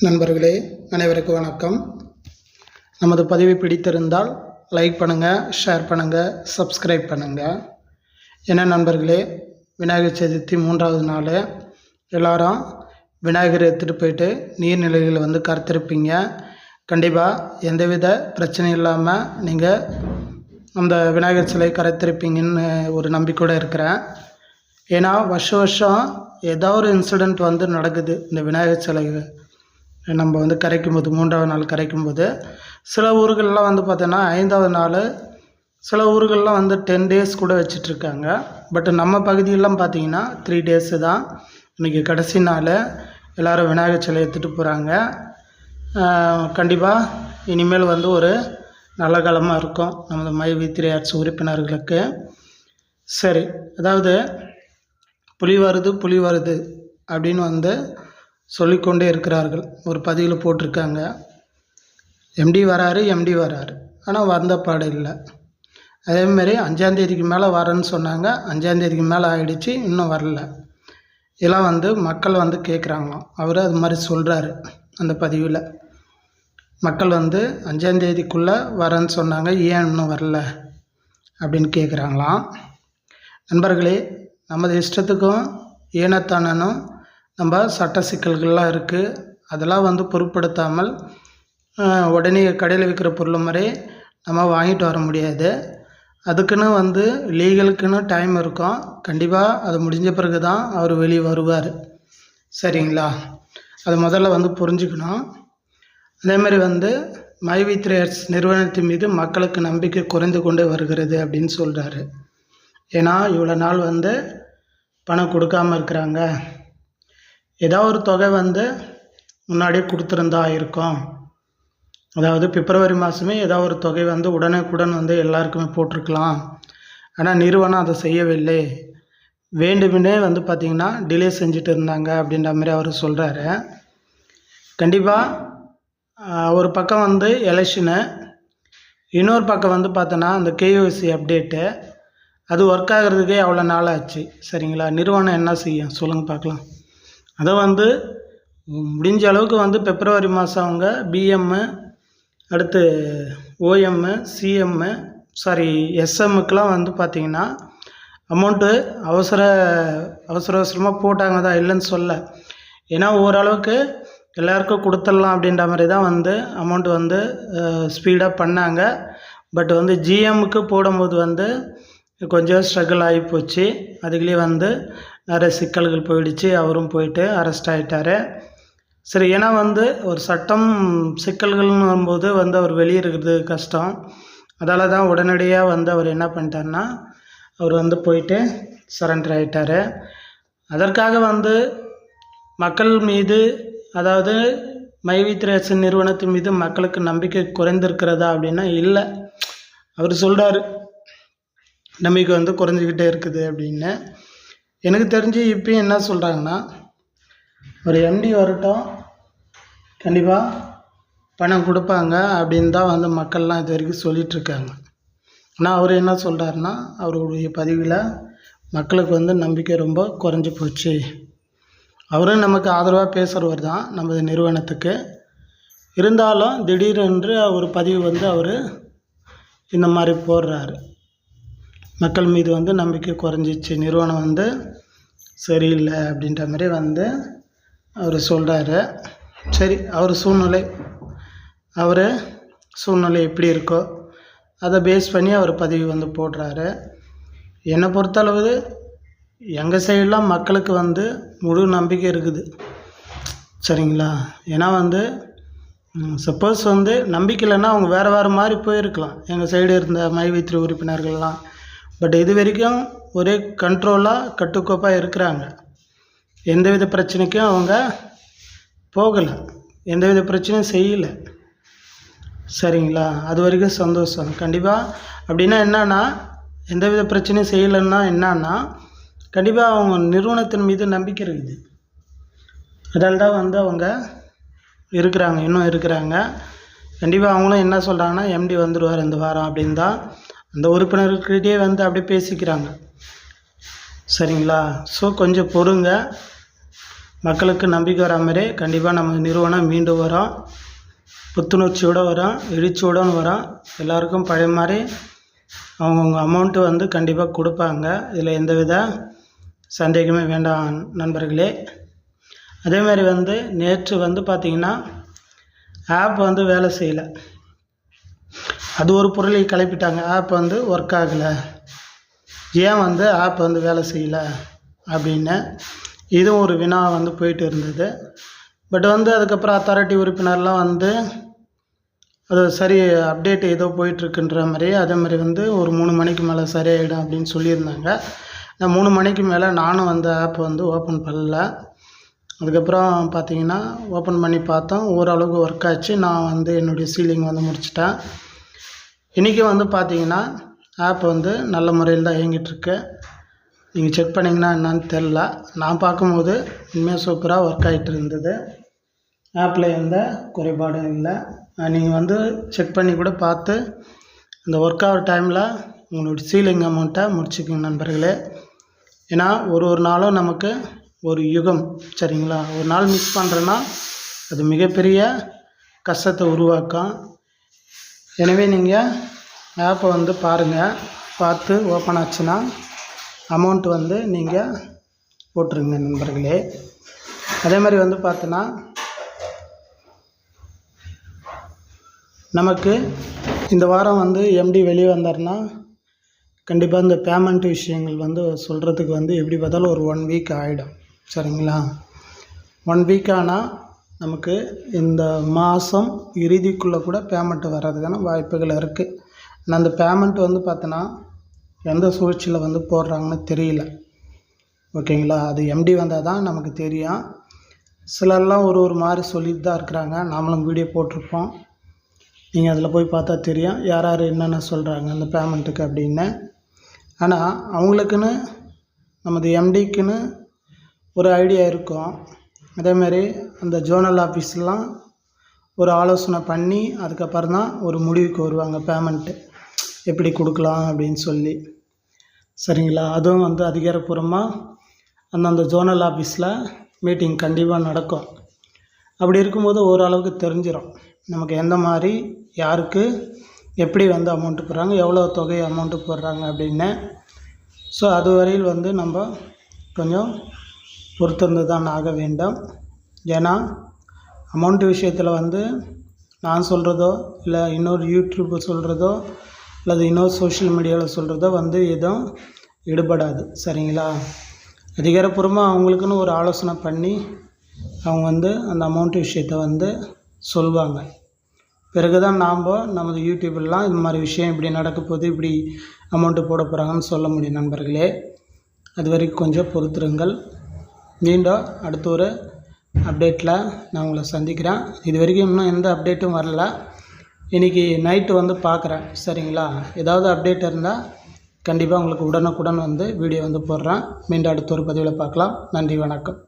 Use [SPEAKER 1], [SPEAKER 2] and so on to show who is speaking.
[SPEAKER 1] நண்பர்களே அனைவருக்கும் வணக்கம். நமது பதிவை பிடித்திருந்தால் லைக் பண்ணுங்கள் ஷேர் பண்ணுங்கள் சப்ஸ்கிரைப் பண்ணுங்கள் என்ன நண்பர்களே விநாயகர் சதுர்த்தி மூன்றாவது நாள். எல்லாரும் விநாயகர் எடுத்துகிட்டு போயிட்டு நீர்நிலைகளில் வந்து கருத்திருப்பீங்க. கண்டிப்பாக எந்தவித பிரச்சனையும் இல்லாமல் நீங்கள் அந்த விநாயகர் சிலை கரைத்திருப்பீங்கன்னு ஒரு நம்பிக்கையோடு இருக்கிறேன். ஏன்னா வருஷம் வருஷம் ஏதோ ஒரு இன்சிடெண்ட் வந்து நடக்குது. இந்த விநாயகர் சிலை நம்ம வந்து கரைக்கும் போது மூன்றாவது நாள் கரைக்கும் போது சில ஊர்கள்லாம் வந்து பார்த்தோன்னா ஐந்தாவது நாள் சில ஊர்கள்லாம் வந்து டென் டேஸ் கூட வச்சிட்ருக்காங்க. பட் நம்ம பகுதியெல்லாம் பார்த்தீங்கன்னா த்ரீ டேஸு தான். இன்றைக்கி கடைசி நாள். எல்லோரும் விநாயகர் சிலை எடுத்துகிட்டு போகிறாங்க கண்டிப்பாக இனிமேல் வந்து ஒரு நல்ல காலமாக இருக்கும் நமது மை வி த்ரீ உறுப்பினர்களுக்கு. சரி அதாவது புலி வருது புலி வருது அப்படின்னு வந்து சொல்லிக்கொண்டே இருக்கிறார்கள். ஒரு பதிவில் போட்டிருக்காங்க. எம்டி வராரு எம்டி வராரு. ஆனால் வந்த பாடு இல்லை. அதேமாரி அஞ்சாந்தேதிக்கு மேலே வரேன்னு சொன்னாங்க. அஞ்சாந்தேதிக்கு மேலே ஆகிடுச்சு இன்னும் வரல. இதெல்லாம் வந்து மக்கள் வந்து கேட்குறாங்களாம் அவர் அது மாதிரி சொல்கிறாரு அந்த பதிவில். மக்கள் வந்து அஞ்சாந்தேதிக்குள்ளே வரேன்னு சொன்னாங்க ஏன் இன்னும் வரல? அப்படின்னு கேட்குறாங்களாம் நண்பர்களே நமது இஷ்டத்துக்கும் ஏனத்தானனும் நம்ம சட்ட சிக்கல்கள்லாம் இருக்குது அதெல்லாம் வந்து பொருட்படுத்தாமல் உடனே கடையில் விற்கிற பொருள் மாதிரி நம்ம வாங்கிட்டு வர முடியாது. அதுக்குன்னு வந்து லீகலுக்குன்னு டைம் இருக்கும். கண்டிப்பாக அது முடிஞ்ச பிறகு தான் அவர் வெளியே வருவார். சரிங்களா? அது முதல்ல வந்து புரிஞ்சுக்கணும். அதேமாதிரி வந்து மைவி த்ரேயர்ஸ் நிறுவனத்தின் மீது மக்களுக்கு நம்பிக்கை குறைந்து கொண்டே வருகிறது அப்படின்னு சொல்கிறாரு ஏன்னா இவ்வளோ நாள் வந்து பணம் கொடுக்காமல் இருக்கிறாங்க. ஏதாவது ஒரு தொகை வந்து முன்னாடியே கொடுத்துருந்தா இருக்கும். அதாவது பிப்ரவரி மாதமே ஏதாவது ஒரு தொகை வந்து உடனுக்குடன் வந்து எல்லாருக்குமே போட்டிருக்கலாம். ஆனால் நிறுவனம் அதை செய்யவில்லை. வேண்டுமெனே வந்து பார்த்திங்கன்னா டிலே செஞ்சுட்டு இருந்தாங்க அப்படின்ற மாதிரி அவர் சொல்கிறாரு கண்டிப்பாக ஒரு பக்கம் வந்து எலெக்ஷனு இன்னொரு பக்கம் வந்து பார்த்தோன்னா அந்த கேஓசி அப்டேட்டு அது ஒர்க் ஆகிறதுக்கே அவ்வளோ நாள் ஆச்சு. சரிங்களா? நிறுவனம் என்ன செய்யும்? சொல்லுங்கள் பார்க்கலாம். அதை வந்து முடிஞ்ச அளவுக்கு வந்து பிப்ரவரி மாதம் அவங்க பிஎம்மு அடுத்து ஓஎம்மு சிஎம்மு சாரி எஸ்எம்முக்கெலாம் வந்து பார்த்திங்கன்னா அமௌண்ட்டு அவசர அவசர அவசரமாக போட்டாங்க தான் இல்லைன்னு சொல்ல. ஏன்னா ஓரளவுக்கு எல்லாருக்கும் கொடுத்துடலாம் அப்படின்ற மாதிரி தான் வந்து அமௌண்ட் வந்து ஸ்பீடாக பண்ணாங்க. பட் வந்து ஜிஎம்முக்கு போடும்போது வந்து கொஞ்சம் ஸ்ட்ரகிள் ஆகி போச்சு. அதுக்குள்ளேயே வந்து நிறைய சிக்கல்கள் போயிடுச்சு அவரும் போயிட்டு அரெஸ்ட் ஆகிட்டார் சரி ஏன்னா வந்து ஒரு சட்டம் சிக்கல்கள்னு வரும்போது வந்து அவர் வெளியே இருக்கிறது கஷ்டம். அதால் தான் உடனடியாக வந்து அவர் என்ன பண்ணிட்டாருன்னா அவர் வந்து போயிட்டு சரண்டர் ஆகிட்டார் அதற்காக வந்து மக்கள் மீது அதாவது மைவித்ரேசன் நிறுவனத்தின் மீது மக்களுக்கு நம்பிக்கை குறைந்திருக்கிறதா அப்படின்னா இல்லை. அவர் சொல்கிறாரு நம்பிக்கை வந்து குறைஞ்சிக்கிட்டே இருக்குது அப்படின்னு. எனக்கு தெரிஞ்சு இப்போயும் என்ன சொல்கிறாங்கன்னா ஒரு எம்டி வரட்டும் கண்டிப்பாக பணம் கொடுப்பாங்க அப்படின்னு தான் வந்து மக்கள்லாம் இது வரைக்கும் சொல்லிகிட்ருக்காங்க ஆனால் அவர் என்ன சொல்கிறாருன்னா அவருடைய பதிவில் மக்களுக்கு வந்து நம்பிக்கை ரொம்ப குறைஞ்சி போச்சு. அவரும் நமக்கு ஆதரவாக பேசுகிறவர் தான் நமது நிறுவனத்துக்கு. இருந்தாலும் திடீரென்று ஒரு பதிவு வந்து அவர் இந்த மாதிரி போடுறாரு. மக்கள் மீது வந்து நம்பிக்கை குறைஞ்சிச்சு. நிறுவனம் வந்து சரியில்லை அப்படின்ற மாதிரி வந்து அவர் சொல்கிறாரு சரி அவர் சூழ்நிலை. அவர் சூழ்நிலை எப்படி இருக்கோ அதை பேஸ் பண்ணி அவர் பதிவு வந்து போடுறாரு. என்னை பொறுத்தளவு எங்கள் சைடெலாம் மக்களுக்கு வந்து முழு நம்பிக்கை இருக்குது. சரிங்களா? ஏன்னா வந்து சப்போஸ் வந்து நம்பிக்கை இல்லைன்னா அவங்க வேறு வேறு மாதிரி போயிருக்கலாம். எங்கள் சைடு இருந்த மைவித்திரி உறுப்பினர்கள்லாம். பட் இது வரைக்கும் ஒரே கண்ட்ரோலாக கட்டுக்கோப்பாக இருக்கிறாங்க. எந்தவித பிரச்சனைக்கும் அவங்க போகலை. எந்தவித பிரச்சனையும் செய்யலை. சரிங்களா? அது வரைக்கும் சந்தோஷம். கண்டிப்பாக அப்படின்னா என்னன்னா எந்தவித பிரச்சனையும் செய்யலைன்னா என்னன்னா கண்டிப்பாக அவங்க நிறுவனத்தின் மீது நம்பிக்கை இருக்குது. அதால் தான் வந்து அவங்க இருக்கிறாங்க இன்னும் இருக்கிறாங்க. கண்டிப்பாக அவங்களும் என்ன சொல்கிறாங்கன்னா எம்டி வந்துடுவார் இந்த வாரம் அப்படின்னு தான் அந்த உறுப்பினர்கிட்டே வந்து அப்படியே பேசிக்கிறாங்க. சரிங்களா? ஸோ கொஞ்சம் பொறுங்க. மக்களுக்கு நம்பிக்கை வர மாதிரி கண்டிப்பாக நம்ம நிறுவனம் மீண்டும் வரும். புத்துணர்ச்சியோடு வரும் எழுச்சியோடு வரும். எல்லாருக்கும் பழைய மாதிரி அவங்கவுங்க அமௌண்ட்டு வந்து கண்டிப்பாக கொடுப்பாங்க. இதில் எந்த வித சந்தேகமே வேண்டாம் நண்பர்களே. அதே மாதிரி வந்து நேற்று வந்து பார்த்திங்கன்னா ஆப் வந்து வேலை செய்யலை. அது ஒரு பொருளை கிளப்பிட்டாங்க ஆப் வந்து ஒர்க் ஆகலை. ஏன் வந்து ஆப் வந்து வேலை செய்யலை அப்படின்னு இதுவும் ஒரு வினா வந்து போயிட்டு இருந்தது. பட் வந்து அதுக்கப்புறம் அத்தாரிட்டி உறுப்பினர்லாம் வந்து அது சரி அப்டேட் ஏதோ போயிட்டுருக்குன்ற மாதிரி அதே மாதிரி வந்து ஒரு மூணு மணிக்கு மேலே சரியாயிடும் அப்படின்னு சொல்லியிருந்தாங்க. நான் மூணு மணிக்கு மேலே நானும் வந்து ஆப் வந்து ஓப்பன் பண்ணல. அதுக்கப்புறம் பார்த்தீங்கன்னா ஓப்பன் பண்ணி பார்த்தோம். ஓரளவுக்கு ஒர்க் ஆச்சு. நான் வந்து என்னுடைய சீலிங் வந்து முடிச்சிட்டேன். இன்றைக்கி வந்து பார்த்தீங்கன்னா ஆப் வந்து நல்ல முறையில் தான் இயங்கிட்டுருக்கு நீங்கள் செக் பண்ணிங்கன்னா என்னன்னு தெரில நான் பார்க்கும்போது உண்மையாக சூப்பராக ஒர்க் ஆகிட்டு இருந்தது. ஆப்பில் எந்த குறைபாடும் இல்லை. நீங்கள் வந்து செக் பண்ணி கூட பார்த்து இந்த ஒர்க் ஆகிற டைமில் உங்களுடைய சீலிங் அமௌண்ட்டை முடிச்சுக்கோங்க நண்பர்களே. ஏன்னா ஒரு ஒரு நாளும் நமக்கு ஒரு யுகம் சரிங்களா? ஒரு நாள் மிஸ் பண்ணுறேன்னா அது மிகப்பெரிய கஷ்டத்தை உருவாக்கும். எனவே நீங்கள் ஆப்பை வந்து பாருங்கள் பார்த்து ஓப்பன் ஆச்சுன்னா அமௌண்ட் வந்து நீங்கள் போட்டுருங்க நண்பர்களே. அதே மாதிரி வந்து பார்த்தோன்னா நமக்கு இந்த வாரம் வந்து எம்டி வெளியே வந்தாருன்னா கண்டிப்பாக இந்த பேமெண்ட் விஷயங்கள் வந்து சொல்கிறதுக்கு வந்து எப்படி பார்த்தாலும் ஒரு ஒன் வீக் ஆகிடும் சரிங்களா? ஒன் வீக் ஆனால் நமக்கு இந்த மாதம் இறுதிக்குள்ளே கூட பேமெண்ட் வர்றதுக்கான வாய்ப்புகள் இருக்குது ஆனால் அந்த பேமெண்ட் வந்து பார்த்தோன்னா எந்த சூழ்ச்சியில் வந்து போடுறாங்கன்னு தெரியல. ஓகேங்களா? அது எம்டி வந்தால் தான் நமக்கு தெரியும். சிலர்லாம் ஒரு ஒரு மாதிரி சொல்லிட்டு தான் இருக்கிறாங்க. நாமளும் வீடியோ போட்டிருப்போம். நீங்கள் அதில் போய் பார்த்தா தெரியும். யார் யார் என்னென்ன சொல்கிறாங்க அந்த பேமெண்ட்டுக்கு அப்படின்னு. ஆனால் அவங்களுக்குன்னு நமது எம்டிக்குன்னு ஒரு ஐடியா இருக்கும். அதேமாரி அந்த ஜோனல் ஆஃபீஸ்லாம் ஒரு ஆலோசனை பண்ணி அதுக்கப்புறம் தான் ஒரு முடிவுக்கு வருவாங்க பேமெண்ட்டு எப்படி கொடுக்கலாம் அப்படின்னு சொல்லி. சரிங்களா? அதுவும் வந்து அதிகாரப்பூர்வமாக அந்தந்த ஜோனல் ஆஃபீஸில் மீட்டிங் கண்டிப்பாக நடக்கும். அப்படி இருக்கும்போது ஓரளவுக்கு தெரிஞ்சிடும் நமக்கு எந்த மாதிரி யாருக்கு எப்படி வந்து அமௌண்ட்டு போடுறாங்க எவ்வளோ தொகை அமௌண்ட்டு போடுறாங்க அப்படின்னு. ஸோ அது வரையில் வந்து நம்ம கொஞ்சம் பொறுத்திருந்து தான் ஆக வேண்டும். ஏன்னா அமௌண்ட்டு விஷயத்தில் வந்து நான் சொல்கிறதோ இல்லை இன்னொரு யூடியூப் சொல்கிறதோ அல்லது இன்னொரு சோஷியல் மீடியாவில் சொல்கிறதோ வந்து எதுவும் ஈடுபடாது. சரிங்களா? அதிகாரப்பூர்வமாக அவங்களுக்குன்னு ஒரு ஆலோசனை பண்ணி அவங்க வந்து அந்த அமௌண்ட்டு விஷயத்தை வந்து சொல்லுவாங்க பிறகு தான் நாம் நமது யூடியூப்லாம் இந்த மாதிரி விஷயம் இப்படி நடக்க போது இப்படி அமௌண்ட்டு போட போகிறாங்கன்னு சொல்ல முடியும் நண்பர்களே. அது வரைக்கும் கொஞ்சம் பொறுத்துருங்கள். மீண்டும் அடுத்த ஒரு அப்டேட்டில் நான் உங்களை சந்திக்கிறேன். இது வரைக்கும் இன்னும் எந்த அப்டேட்டும் வரல. இன்றைக்கி நைட்டு வந்து பார்க்குறேன். சரிங்களா? ஏதாவது அப்டேட் இருந்தால் கண்டிப்பாக உங்களுக்கு உடனுக்குடன் வந்து வீடியோ வந்து போடுறேன். மீண்டும் அடுத்த ஒரு பதிவில் பார்க்கலாம். நன்றி வணக்கம்.